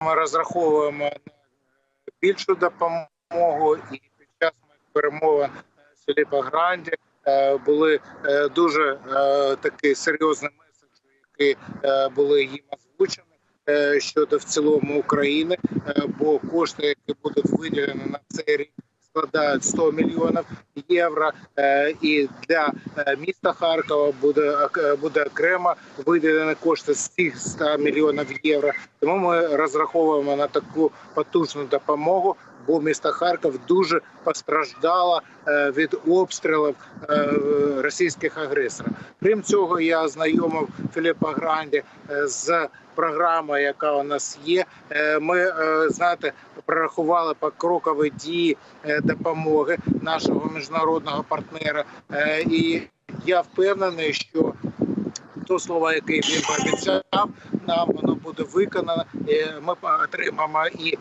ми розраховуємо на більшу допомогу, і під час моїх перемовин з Філіпа Гранді е, були е, дуже е, такі серйозні меседжі, які е, були їм озвучені е, щодо в цілому України, е, бо кошти, які будуть виділені на цей рік, складають 100 мільйонів євро. Е, І для е, міста Харкова буде е, буде окремо виділені кошти з цих 100 мільйонів євро. Тому ми розраховуємо на таку потужну допомогу. Бо місто Харків дуже постраждало е, від обстрілів е, російських агресорів. Крім цього, я ознайомив Філіпа Гранді е, з програмою, яка у нас є. Ми знаєте, прорахували покрокові дії допомоги нашого міжнародного партнера. І я впевнений, що то слово, яке він пообіцяв, нам воно буде виконано. Ми отримаємо і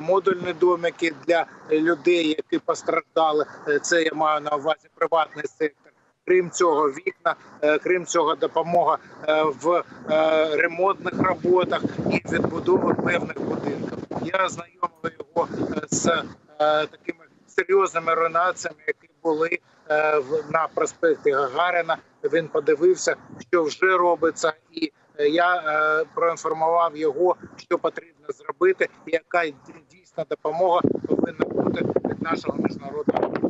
модульні домики для людей, які постраждали. Е, Це я маю на увазі приватний сектор. Крім цього, вікна, е, крім цього, допомога е, в е, ремонтних роботах і відбудови певних будинків. Я знайомив його е, з е, такими серйозними руйнаціями, які були е, на проспекті Гагаріна. Він подивився, що вже робиться, е, я е, проінформував його, що потрібно зробити, і яка дійсна допомога повинна бути від нашого міжнародного.